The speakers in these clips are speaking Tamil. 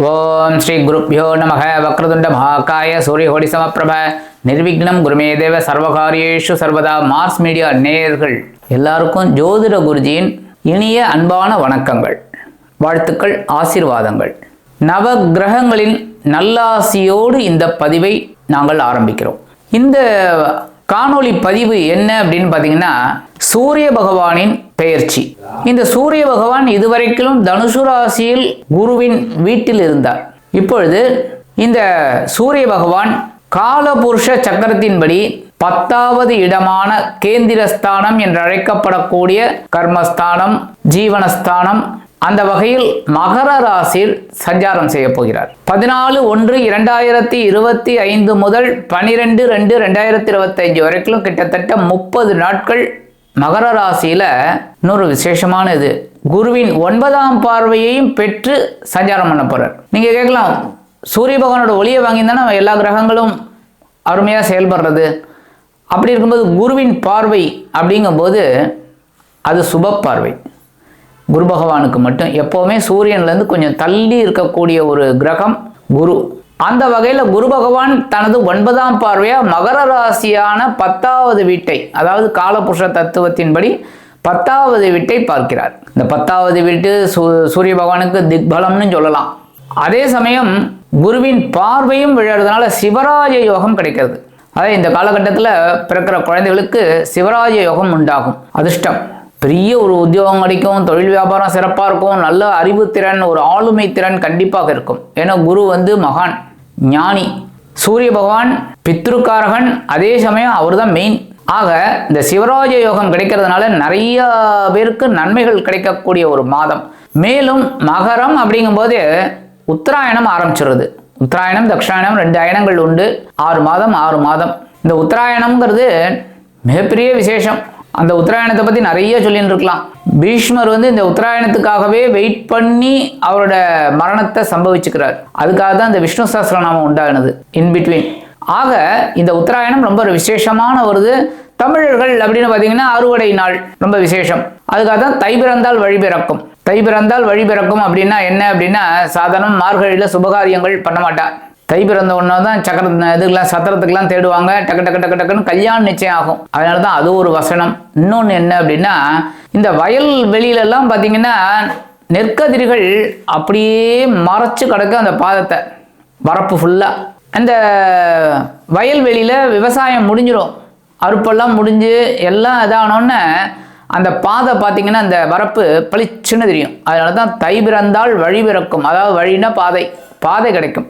ஓம் ஸ்ரீ குருப்பியோ நமக. வக்ரதுண்ட மகாகாய சூரியகோடி சமப்பிரப. நிர்விக்னம் குருமே தேவ சர்வகாரியேஷு சர்வதா மார்ஸ் மீடியா நேயர்கள். எல்லாருக்கும் ஜோதிட குருஜியின் இனிய அன்பான வணக்கங்கள். வாழ்த்துக்கள் ஆசீர்வாதங்கள். நவ கிரகங்களின் நல்லாசியோடு இந்த பதிவை நாங்கள் ஆரம்பிக்கிறோம். இந்த காணொளி பதிவு என்ன அப்படின்னு பார்த்தீங்கன்னா சூரிய பகவானின் பெயர்ச்சி. இந்த சூரிய பகவான் இதுவரைக்கும் தனுசு ராசியில் குருவின் வீட்டில் இருந்தார். இப்பொழுது இந்த சூரிய பகவான் காலபுருஷ சக்கரத்தின்படி பத்தாவது இடமான கேந்திரஸ்தானம் என்று அழைக்கப்படக்கூடிய கர்மஸ்தானம் ஜீவனஸ்தானம் அந்த வகையில் மகர ராசியில் சஞ்சாரம் செய்ய போகிறார். பதினாலு ஒன்று இரண்டாயிரத்தி இருபத்தி ஐந்து முதல் பனிரெண்டு ரெண்டு ரெண்டாயிரத்தி இருபத்தைந்து வரைக்கும் கிட்டத்தட்ட முப்பது நாட்கள் மகர ராசியில இன்னொரு விசேஷமான இது குருவின் ஒன்பதாம் பார்வையையும் பெற்று சஞ்சாரம் பண்ண போறார். நீங்க கேட்கலாம் சூரிய பகவானோட ஒளியை வாங்கியிருந்தா நம்ம எல்லா கிரகங்களும் அருமையாக செயல்படுறது. அப்படி இருக்கும்போது குருவின் பார்வை அப்படிங்கும்போது அது சுப பார்வை. குரு பகவானுக்கு மட்டும் எப்போவுமே சூரியன்லேருந்து கொஞ்சம் தள்ளி இருக்கக்கூடிய ஒரு கிரகம் குரு. அந்த வகையில் குரு பகவான் தனது ஒன்பதாம் பார்வையாக மகர ராசியான பத்தாவது வீட்டை அதாவது காலபுருஷ தத்துவத்தின்படி பத்தாவது வீட்டை பார்க்கிறார். இந்த பத்தாவது வீட்டு சூ சூரிய பகவானுக்கு திக்பலம்னு சொல்லலாம். அதே சமயம் குருவின் பார்வையும் விழறதுனால சிவராஜ யோகம் கிடைக்கிறது. அதாவது இந்த காலகட்டத்தில் பிறக்கிற குழந்தைகளுக்கு சிவராஜ யோகம் உண்டாகும். அதிர்ஷ்டம். பெரிய ஒரு உத்தியோகம் கிடைக்கும் தொழில் வியாபாரம் சிறப்பாக இருக்கும் நல்ல அறிவுத்திறன் ஒரு ஆளுமை திறன் கண்டிப்பாக இருக்கும். ஏன்னா குரு வந்து மகான். ஞானி. சூரிய பகவான் பித்ருக்காரகன் அதே சமயம் அவர் தான் மெயின் ஆக இந்த சிவராஜ யோகம் கிடைக்கிறதுனால நிறைய பேருக்கு நன்மைகள் கிடைக்கக்கூடிய ஒரு மாதம். மேலும் மகரம் அப்படிங்கும்போது உத்தராயணம் ஆரம்பிச்சிருது. உத்தராயணம் தக்ஷாயணம் ரெண்டு அயனங்கள் உண்டு. ஆறு மாதம் ஆறு மாதம். இந்த உத்தராயணம்ங்கிறது மிகப்பெரிய விசேஷம். அந்த உத்தராயணத்தை பற்றி நிறைய சொல்லிட்டு இருக்கலாம் பீஷ்மர் வந்து இந்த உத்தராயணத்துக்காகவே வெயிட் பண்ணி அவரோட மரணத்தை சம்பவிச்சுக்கிறார். அதுக்காக தான் இந்த விஷ்ணு சஹஸ்ரநாமம் உண்டானது இன் பிட்வீன் ஆக இந்த உத்தராயணம் ரொம்ப ஒரு விசேஷமான வருது தமிழர்கள் அப்படின்னு பார்த்தீங்கன்னா அறுவடை நாள் ரொம்ப விசேஷம். அதுக்காக தான் தை பிறந்தால் வழி பிறக்கும். தை பிறந்தால் வழி பிறக்கும் அப்படின்னா என்ன அப்படின்னா சாதாரண மார்கழியில் சுபகாரியங்கள் பண்ண மாட்டா தை பிறந்த ஒன்றா தான் சக்கர இதுக்கெல்லாம் சத்திரத்துக்கெல்லாம் தேடுவாங்க. டக்கு டக்கு டக்கு டக்குன்னு கல்யாணம் நிச்சயம் ஆகும். அதனால தான் அது ஒரு வசனம். இன்னொன்று என்ன அப்படின்னா இந்த வயல் வெளியிலலாம் பார்த்தீங்கன்னா நெற்கதிர்கள் அப்படியே மறைச்சு கிடக்கு அந்த பாதத்தை. வரப்பு ஃபுல்லாக அந்த வயல்வெளியில் விவசாயம் முடிஞ்சிடும் அறுப்பெல்லாம் முடிஞ்சு எல்லாம் இதானோன்னு அந்த பாதை பார்த்தீங்கன்னா அந்த வரப்பு பளிச்சுன்னு தெரியும். அதனால தான் தை பிறந்தால் வழி பிறக்கும். அதாவது வழின்னா பாதை. பாதை கிடைக்கும்.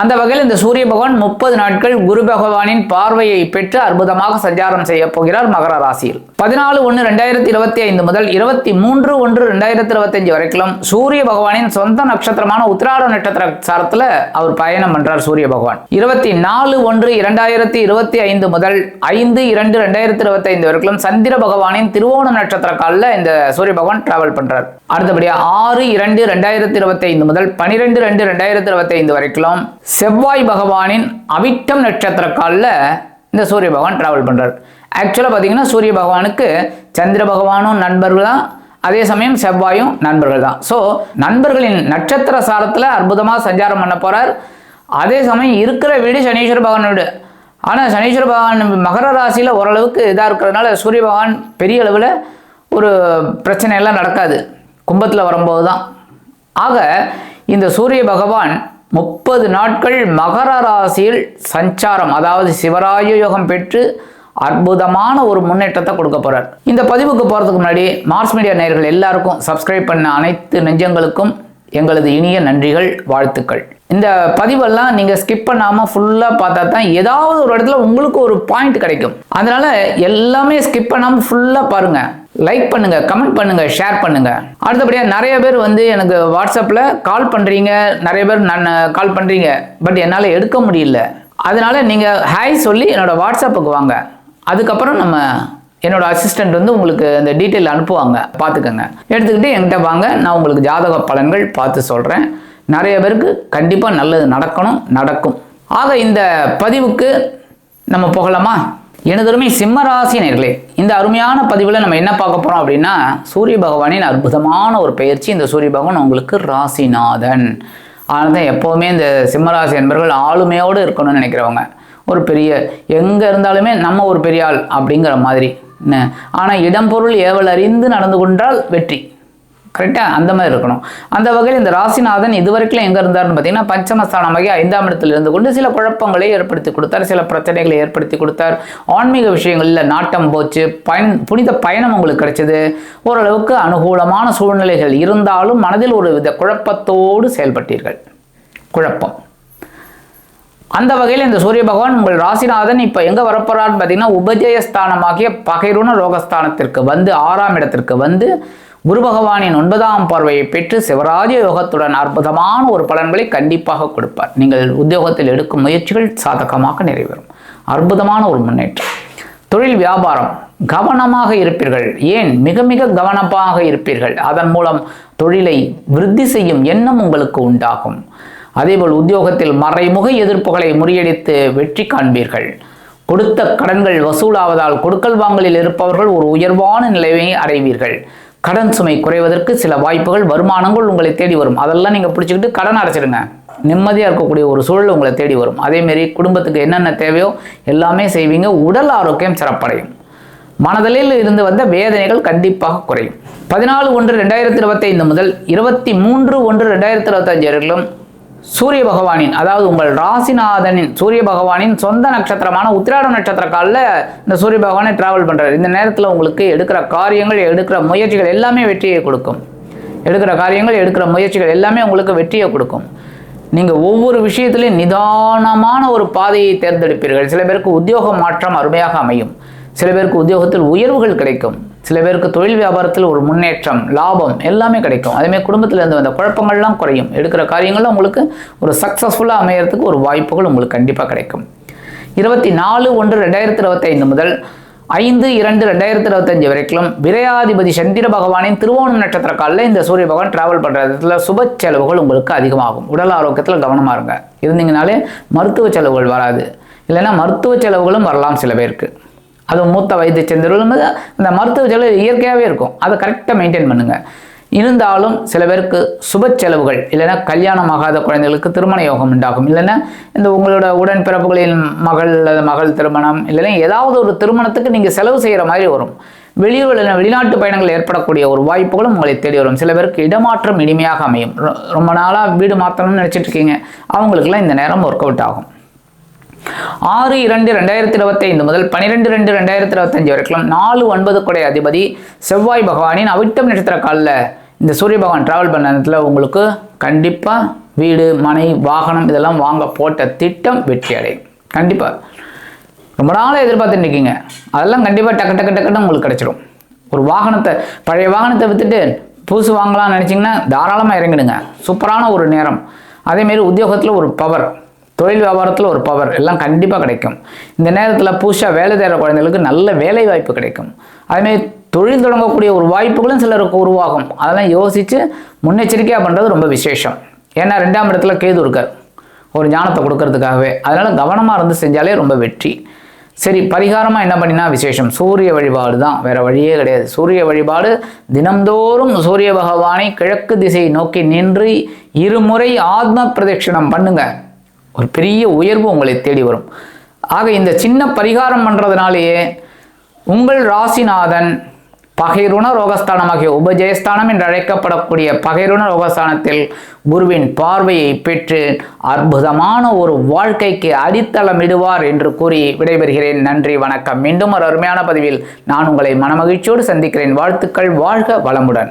அந்த வகையில் இந்த சூரிய பகவான் முப்பது நாட்கள் குரு பகவானின் பார்வையை பெற்று அற்புதமாக சஞ்சாரம் செய்ய போகிறார் மகர ராசியில். பதினாலு ஒன்று ரெண்டாயிரத்தி இருபத்தி ஐந்து முதல் இருபத்தி மூன்று ஒன்று ரெண்டாயிரத்தி இருபத்தஞ்சு வரைக்கும் சூரிய பகவானின் சொந்த நட்சத்திரமான உத்திராட நட்சத்திர சாரத்தில் அவர் பயணம் பண்றார் சூரிய பகவான். இருபத்தி நாலு ஒன்று இரண்டாயிரத்தி இருபத்தி ஐந்து முதல் ஐந்து இரண்டு ரெண்டாயிரத்தி இருபத்தி ஐந்து வரைக்கும் சந்திர பகவானின் திருவோண நட்சத்திர காலில் இந்த சூரிய பகவான் டிராவல் பண்றார். அடுத்தபடியாக ஆறு இரண்டு ரெண்டாயிரத்தி இருபத்தி ஐந்து முதல் பனிரெண்டு ரெண்டு ரெண்டாயிரத்தி இருபத்தி வரைக்கும் செவ்வாய் பகவானின் அவிட்டம் நட்சத்திர காலில் இந்த சூரிய பகவான் டிராவல் பண்றார். ஆக்சுவலாக பார்த்தீங்கன்னா சூரிய பகவானுக்கு சந்திர பகவானும் நண்பர்கள் தான். அதே சமயம் செவ்வாயும் நண்பர்கள் தான். ஸோ நண்பர்களின் நட்சத்திர சாரத்தில் அற்புதமாக சஞ்சாரம் பண்ண போறார். அதே சமயம் இருக்கிற வீடு சனீஸ்வர பகவான் வீடு. ஆனால் சனீஸ்வர பகவான் மகர ராசியில் ஓரளவுக்கு இதாக இருக்கிறதுனால சூரிய பகவான் பெரிய அளவில் ஒரு பிரச்சனை எல்லாம் நடக்காது. கும்பத்தில் வரும்போது தான் ஆக இந்த சூரிய பகவான் முப்பது நாட்கள் மகர ராசியில் சஞ்சாரம் அதாவது சிவராய யோகம் பெற்று அற்புதமான ஒரு முன்னேற்றத்தை கொடுக்க போகிறார் இந்த பதிவுக்கு போகிறதுக்கு முன்னாடி மார்ஸ் மீடியா நேயர்கள் எல்லாருக்கும் சப்ஸ்கிரைப் பண்ண அனைத்து நெஞ்சங்களுக்கும் எங்களது இனிய நன்றிகள் வாழ்த்துக்கள். இந்த பதிவெல்லாம் நீங்கள் ஸ்கிப் பண்ணாமல் ஃபுல்லாக பார்த்தா தான் ஏதாவது ஒரு இடத்துல உங்களுக்கு ஒரு பாயிண்ட் கிடைக்கும். அதனால எல்லாமே ஸ்கிப் பண்ணாமல் ஃபுல்லாக பாருங்க. லைக் பண்ணுங்க கமெண்ட் பண்ணுங்க ஷேர் பண்ணுங்க. அடுத்தபடியாக நிறைய பேர் வந்து எனக்கு வாட்ஸ்அப்பில் கால் பண்ணுறீங்க நிறைய பேர் நான் கால் பண்ணுறீங்க பட் என்னால் எடுக்க முடியல. அதனால நீங்கள் ஹாய் சொல்லி என்னோட வாட்ஸ்அப்புக்கு வாங்க. அதுக்கப்புறம் நம்ம என்னோட அசிஸ்டண்ட் வந்து உங்களுக்கு இந்த டீட்டெயில் அனுப்புவாங்க. பார்த்துக்கோங்க. எடுத்துக்கிட்டு என்கிட்ட வாங்க. நான் உங்களுக்கு ஜாதக பலன்கள் பார்த்து சொல்கிறேன் நிறைய பேருக்கு கண்டிப்பாக நல்லது நடக்கணும் நடக்கும். ஆக இந்த பதிவுக்கு நம்ம போகலாமா? எனதருமை சிம்ம நேர்களே இந்த அருமையான பதிவில் நம்ம என்ன பார்க்க போகிறோம் அப்படின்னா சூரிய பகவானின் அற்புதமான ஒரு பயிற்சி இந்த சூரிய பகவான் உங்களுக்கு ராசிநாதன். ஆனால் தான் எப்போவுமே இந்த சிம்மராசி என்பவர்கள் ஆளுமையோடு இருக்கணும்னு நினைக்கிறவங்க. ஒரு பெரிய எங்கே இருந்தாலுமே நம்ம ஒரு பெரிய ஆள் அப்படிங்கிற மாதிரி. ஆனால் இடம் பொருள் ஏவல் அறிந்து நடந்து கொண்டால் வெற்றி. கரெக்டாக அந்த மாதிரி இருக்கணும். அந்த வகையில் இந்த ராசிநாதன் இதுவரைக்கும் எங்கே இருந்தார்னு பார்த்தீங்கன்னா பஞ்சமஸ்தானமாகி ஐந்தாம் இடத்தில் இருந்து கொண்டு சில குழப்பங்களை ஏற்படுத்தி கொடுத்தார் சில பிரச்சனைகளை ஏற்படுத்தி கொடுத்தார். ஆன்மீக விஷயங்களில் நாட்டம் போச்சு. பயன் புனித பயணம் உங்களுக்கு கிடைச்சது. ஓரளவுக்கு அனுகூலமான சூழ்நிலைகள் இருந்தாலும் மனதில் ஒரு வித குழப்பத்தோடு செயல்பட்டீர்கள். குழப்பம். அந்த வகையில் இந்த சூரிய பகவான் உங்கள் ராசிநாதன் இப்போ எங்கே வரப்போறான்னு பார்த்தீங்கன்னா உபஜயஸ்தானமாகிய பகைருண ரோகஸ்தானத்திற்கு வந்து ஆறாம் இடத்திற்கு வந்து குரு பகவானின் ஒன்பதாம் பார்வையை பெற்று சிவராஜ யோகத்துடன் அற்புதமான ஒரு பலன்களை கண்டிப்பாக கொடுப்பார். நீங்கள் உத்தியோகத்தில் எடுக்கும் முயற்சிகள் சாதகமாக நிறைவேறும். அற்புதமான ஒரு முன்னேற்றம். தொழில் வியாபாரம் கவனமாக இருப்பீர்கள். ஏன்? மிக மிக கவனமாக இருப்பீர்கள். அதன் மூலம் தொழிலை விருத்தி செய்யும் எண்ணம் உங்களுக்கு உண்டாகும். அதேபோல் உத்தியோகத்தில் மறைமுக எதிர்ப்புகளை முறியடித்து வெற்றி காண்பீர்கள். கொடுத்த கடன்கள் வசூலாவதால் கொடுக்கல் வாங்கலில் இருப்பவர்கள் ஒரு உயர்வான நிலையை அடைவீர்கள். கடன் சுமை குறைவதற்கு சில வாய்ப்புகள் வருமானங்கள் உங்களை தேடி வரும். அதெல்லாம் நீங்கள் பிடிச்சிக்கிட்டு கடன் அடைச்சிடுங்க. நிம்மதியாக இருக்கக்கூடிய ஒரு சூழல் உங்களை தேடி வரும். அதேமாரி குடும்பத்துக்கு என்னென்ன தேவையோ எல்லாமே செய்வீங்க. உடல் ஆரோக்கியம் சிறப்படையும். மனதலில் இருந்து வந்த வேதனைகள் கண்டிப்பாக குறையும். பதினாலு ஒன்று ரெண்டாயிரத்தி இருபத்தைந்து முதல் இருபத்தி மூன்று ஒன்று ரெண்டாயிரத்தி இருபத்தஞ்சு வரைக்கும் சூரிய பகவானின் அதாவது உங்கள் ராசிநாதனின் சூரிய பகவானின் சொந்த நட்சத்திரமான உத்திராடம் நட்சத்திர காலில் இந்த சூரிய பகவானை டிராவல் பண்ணுறாரு இந்த நேரத்தில் உங்களுக்கு எடுக்கிற காரியங்கள் எடுக்கிற முயற்சிகள் எல்லாமே வெற்றியை கொடுக்கும். எடுக்கிற காரியங்கள் எடுக்கிற முயற்சிகள் எல்லாமே உங்களுக்கு வெற்றியை கொடுக்கும். நீங்கள் ஒவ்வொரு விஷயத்திலையும் நிதானமான ஒரு பாதையை தேர்ந்தெடுப்பீர்கள். சில பேருக்கு உத்தியோக மாற்றம் அருமையாக அமையும். சில பேருக்கு உத்தியோகத்தில் உயர்வுகள் கிடைக்கும். சில பேருக்கு தொழில் வியாபாரத்தில் ஒரு முன்னேற்றம் லாபம் எல்லாமே கிடைக்கும். அதேமாதிரி குடும்பத்தில் இருந்து வந்த குழப்பங்கள்லாம் குறையும். எடுக்கிற காரியங்கள்லாம் உங்களுக்கு ஒரு சக்ஸஸ்ஃபுல்லாக அமையறதுக்கு ஒரு வாய்ப்புகள் உங்களுக்கு கண்டிப்பாக கிடைக்கும். இருபத்தி நாலு ஒன்று ரெண்டாயிரத்தி இருபத்தைந்து முதல் ஐந்து இரண்டு ரெண்டாயிரத்தி இருபத்தஞ்சு வரைக்கும் விரையாதிபதி சந்திர பகவானின் திருவோணம் நட்சத்திர காலில் இந்த சூரிய பகவான் டிராவல் இடத்துல சுப செலவுகள் உங்களுக்கு அதிகமாகும். உடல் ஆரோக்கியத்தில் கவனமாக இருங்க. இருந்தீங்கனாலே மருத்துவ செலவுகள் வராது. இல்லைன்னா மருத்துவ செலவுகளும் வரலாம் சில பேருக்கு. அது மூத்த வைத்திய செந்தர்களும் இந்த மருத்துவ செலவு இயற்கையாகவே இருக்கும். அதை கரெக்டாக மெயின்டைன் பண்ணுங்கள் இருந்தாலும் சில பேருக்கு சுப செலவுகள் இல்லைன்னா கல்யாணம் ஆகாத குழந்தைகளுக்கு திருமண யோகம் உண்டாகும். இல்லைன்னா இந்த உங்களோட உடன்பிறப்புகளின் மகள் அல்லது மகள் திருமணம் இல்லைன்னா ஏதாவது ஒரு திருமணத்துக்கு நீங்கள் செலவு செய்கிற மாதிரி வரும். வெளியூர் வெளிநாட்டு பயணங்கள் ஏற்படக்கூடிய ஒரு வாய்ப்புகளும் உங்களை தேடி வரும். சில பேருக்கு இடமாற்றம் இனிமையாக அமையும். ரொ- ரொம்ப நாளாக வீடு மாற்றணும்னு நினச்சிட்டு இருக்கீங்க. அவங்களுக்குலாம் இந்த நேரம் ஒர்க் அவுட் ஆகும். ஆறு இரண்டு ரெண்டாயிரத்தி இருபத்தைந்து முதல் பனிரெண்டு ரெண்டு ரெண்டாயிரத்தி இருபத்தஞ்சு வரைக்கும் நாலு ஒன்பது கொடை அதிபதி செவ்வாய் பகவானின் அவிட்டம் நட்சத்திர காலில் இந்த சூரிய பகவான் டிராவல் பண்ண நேரத்தில் உங்களுக்கு கண்டிப்பாக வீடு மனை வாகனம் இதெல்லாம் வாங்க போட்ட திட்டம் வெற்றி அடையும் கண்டிப்பாக ரொம்ப நாளாக எதிர்பார்த்துட்டு இருக்கீங்க. அதெல்லாம் கண்டிப்பாக டக்கு டக்கு டக்குன்னு உங்களுக்கு கிடச்சிரும். ஒரு வாகனத்தை பழைய வாகனத்தை விற்றுட்டு புதுசு வாங்கலாம்னு நினச்சிங்கன்னா தாராளமாக இறங்கிடுங்க. சூப்பரான ஒரு நேரம். அதேமாரி உத்தியோகத்தில் ஒரு பவர் தொழில் வியாபாரத்தில் ஒரு பவர் எல்லாம் கண்டிப்பாக கிடைக்கும். இந்த நேரத்தில் புதுசாக வேலை தேடுற குழந்தைகளுக்கு நல்ல வேலை வாய்ப்பு கிடைக்கும். அதுமாரி தொழில் தொடங்கக்கூடிய ஒரு வாய்ப்புகளும் சிலருக்கு உருவாகும். அதெல்லாம் யோசித்து முன்னெச்சரிக்கையாக பண்ணுறது ரொம்ப விசேஷம். ஏன்னா ரெண்டாம் இடத்துல கேது இருக்கார். ஒரு ஞானத்தை கொடுக்கறதுக்காகவே. அதனால் கவனமாக இருந்து செஞ்சாலே ரொம்ப வெற்றி. சரி பரிகாரமாக என்ன பண்ணினா விசேஷம். சூரிய வழிபாடு தான். வேறு வழியே கிடையாது. சூரிய வழிபாடு தினம்தோறும் சூரிய பகவானை கிழக்கு திசையை நோக்கி நின்று இருமுறை ஆத்ம பிரதட்சிணம் பண்ணுங்கள் ஒரு பெரிய உயர்வு உங்களை தேடி வரும். ஆக இந்த சின்ன பரிகாரம் பண்ணுறதுனாலேயே உங்கள் ராசிநாதன் பகைருண ரோகஸ்தானமாகிய உபஜயஸ்தானம் என்று அழைக்கப்படக்கூடிய பகைருண ரோகஸ்தானத்தில் குருவின் பார்வையை பெற்று அற்புதமான ஒரு வாழ்க்கைக்கு அடித்தளமிடுவார் என்று கூறி விடைபெறுகிறேன். நன்றி வணக்கம். மீண்டும் ஒரு அருமையான பதிவில் நான் உங்களை மனமகிழ்ச்சியோடு சந்திக்கிறேன். வாழ்த்துக்கள் வாழ்க வளமுடன்.